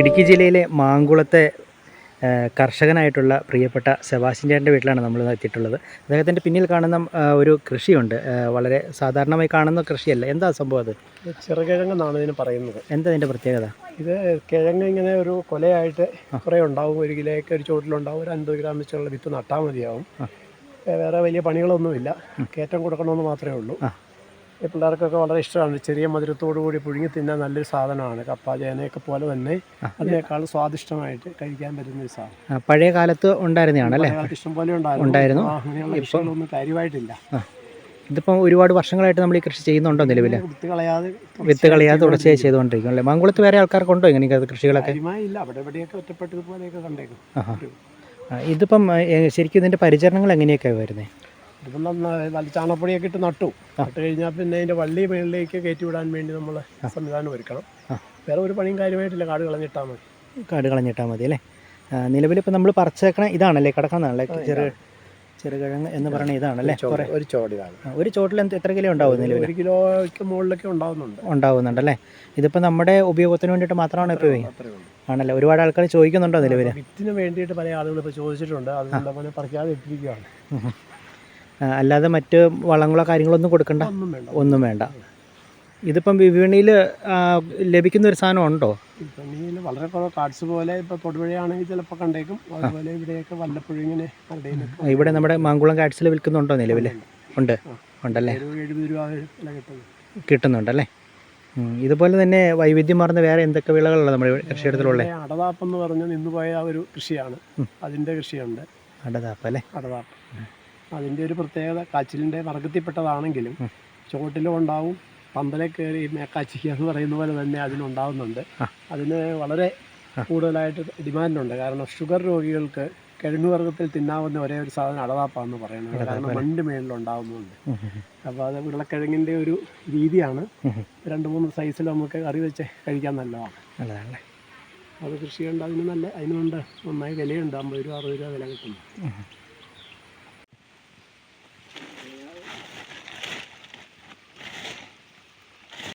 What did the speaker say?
ഇടുക്കി ജില്ലയിലെ മാങ്കുളത്തെ കർഷകനായിട്ടുള്ള പ്രിയപ്പെട്ട സെബാസ്റ്റ്യൻ ചേട്ടന്റെ വീട്ടിലാണ് നമ്മൾ എത്തിയിട്ടുള്ളത്. അദ്ദേഹത്തിന്റെ പിന്നിൽ കാണുന്ന ഒരു കൃഷിയുണ്ട്. വളരെ സാധാരണമായി കാണുന്ന കൃഷിയല്ല. എന്താ സംഭവം അത്? ചെറുകിഴങ്ങെന്നാണ് ഇതിന് പറയുന്നത്. എന്താ ഇതിന്റെ പ്രത്യേകത? ഇത് കിഴങ്ങ് ഇങ്ങനെ ഒരു കൊലയായിട്ട് കുറേ ഉണ്ടാവും. ഒരു കിലോയ്ക്ക് ഒരു ചുവട്ടിലുണ്ടാവും ഒരു അൻപത് ഗ്രാം വെച്ചുള്ള വിത്ത് നട്ടാൽ മതിയാവും. വേറെ വലിയ പണികളൊന്നുമില്ല. കയറ്റം കൊടുക്കണമെന്ന് മാത്രമേ ഉള്ളൂ. ഈ പിള്ളേർക്കൊക്കെ വളരെ ഇഷ്ടമാണ്. ചെറിയ മധുരത്തോടു കൂടി പുഴുങ്ങി തിന്നാൻ നല്ലൊരു സാധനമാണ്. കപ്പ ചേനയൊക്കെ പോലെ തന്നെ അതിനേക്കാൾ സ്വാദിഷ്ടമായിട്ട് കഴിക്കാൻ പറ്റുന്ന ഒരു സാധനം. പഴയ കാലത്ത് ഉണ്ടായിരുന്നതാണ് അല്ലേ ഇഷ്ടം പോലെ ഉണ്ടായിരുന്നു. അങ്ങനെയുള്ള വിഷയങ്ങളൊന്നും കാര്യമായിട്ടില്ല. ഇതിപ്പം ഒരുപാട് വർഷങ്ങളായിട്ട് നമ്മൾ ഈ കൃഷി ചെയ്യുന്നുണ്ടോ നിലവിൽ വിത്ത് കളയാതെ വിത്ത് കളയാതെ തുടർച്ചയായി ചെയ്തുകൊണ്ടിരിക്കും അല്ലേ? മംഗുളത്ത് വേറെ ആൾക്കാർക്കുണ്ടോ ഇങ്ങനെ കൃഷികളൊക്കെ? ഇതിപ്പം ശരിക്കും ഇതിന്റെ പരിചരണങ്ങൾ എങ്ങനെയൊക്കെയാണ് വരുന്നത് ഇതിപ്പം നന്നായി നല്ല ചാണപ്പൊടിയൊക്കെ ഇട്ട് നട്ടു. നട്ട് കഴിഞ്ഞാൽ പിന്നെ അതിന്റെ വള്ളി മേളിലേക്ക് കയറ്റി വിടാൻ വേണ്ടി നമ്മൾ സംവിധാനം ഒരുക്കണം. വേറെ ഒരു പണിയും കാര്യമായിട്ടില്ല. കാട് കളഞ്ഞിട്ടാൽ മതി. കാട് കളഞ്ഞിട്ടാൽ മതി അല്ലേ? നിലവിലിപ്പോൾ നമ്മൾ പറിച്ചേക്കണ ഇതാണല്ലേ? കിടക്കുന്നതാണല്ലേ ചെറു ചെറുകിഴങ്ങ് എന്ന് പറയുന്ന ഇതാണല്ലേ ഒരു ചോടിതാണ് ആ, ഒരു ചോട്ടിൽ എന്ത് എത്ര കിലോ ഉണ്ടാവും നിലവിൽ ഒരു കിലോയ്ക്ക് മുകളിലൊക്കെ ഉണ്ടാവുന്നുണ്ട്. ഉണ്ടാവുന്നുണ്ടല്ലേ ഇതിപ്പോൾ നമ്മുടെ ഉപയോഗത്തിന് വേണ്ടിയിട്ട് മാത്രമാണ് ഇപ്പോൾ ആണല്ലേ? ഒരുപാട് ആൾക്കാർ ചോദിക്കുന്നുണ്ടോ നിലവിൽ വിത്തിന് വേണ്ടിയിട്ട് പല ആളുകൾ ഇപ്പോൾ ചോദിച്ചിട്ടുണ്ട്. അതുകൊണ്ട് പറിക്കാതെ ഇട്ടിരിക്കുകയാണ് അല്ലാതെ മറ്റ് വളങ്ങളോ കാര്യങ്ങളോ ഒന്നും കൊടുക്കണ്ട ഒന്നും വേണ്ട. ഇതിപ്പം വിപണിയിൽ ലഭിക്കുന്ന ഒരു സാധനം ഉണ്ടോ? വിപണിയിൽ വളരെ കുറവ്. കാർഡ്സ് പോലെ ഇപ്പോൾ തൊടുപുഴയാണെങ്കിൽ ചിലപ്പോൾ കണ്ടേക്കും. അതുപോലെ ഇവിടെയൊക്കെ വല്ലപ്പോഴും ഇങ്ങനെ ഇവിടെ നമ്മുടെ മാങ്കുളം കാർഡ്സിൽ വിൽക്കുന്നുണ്ടോ നിലവിൽ ഉണ്ട്. ഉണ്ടല്ലേ? എഴുപത് രൂപ കിട്ടുന്നുണ്ടല്ലേ. ഇതുപോലെ തന്നെ വൈവിധ്യമാർന്ന വേറെ എന്തൊക്കെ വിളകളാണ് നമ്മുടെ കൃഷിയിടത്തിലുള്ളത് പിന്നെ അടതാപ്പെന്ന് പറഞ്ഞ് നിന്നുപോയ ആ ഒരു കൃഷിയാണ്. അതിന്റെ കൃഷിയുണ്ട്. അടതാപ്പ് അല്ലേ? അടതാപ്പ്. അതിന്റെ ഒരു പ്രത്യേകത കാച്ചിലിന്റെ വർഗത്തിൽപ്പെട്ടതാണെങ്കിലും ചുവട്ടിലും ഉണ്ടാവും പന്തലെ കയറി മേക്കാച്ചിക്ക എന്ന് പറയുന്ന പോലെ തന്നെ അതിനുണ്ടാവുന്നുണ്ട്. അതിന് വളരെ കൂടുതലായിട്ട് ഡിമാൻഡുണ്ട്. കാരണം ഷുഗർ രോഗികൾക്ക് കിഴങ്ങ് വർഗത്തിൽ തിന്നാവുന്ന ഒരേ ഒരു സാധനം അടവാപ്പാന്ന് പറയുന്നത്. കാരണം മണ്ട് മേളിലുണ്ടാവുന്നുണ്ട്. അപ്പോൾ അത് ഉരുളക്കിഴങ്ങിന്റെ ഒരു രീതിയാണ്. രണ്ട് മൂന്ന് സൈസിൽ നമുക്ക് കറി വെച്ച് കഴിക്കാൻ നല്ലതാണ്. നല്ലതാണല്ലേ? അത് കൃഷിയുണ്ട് അതിന് നല്ല അതിനുണ്ട് നന്നായി വിലയുണ്ട്. അമ്പത് രൂപ അറുപത് രൂപ വില കിട്ടുന്നു.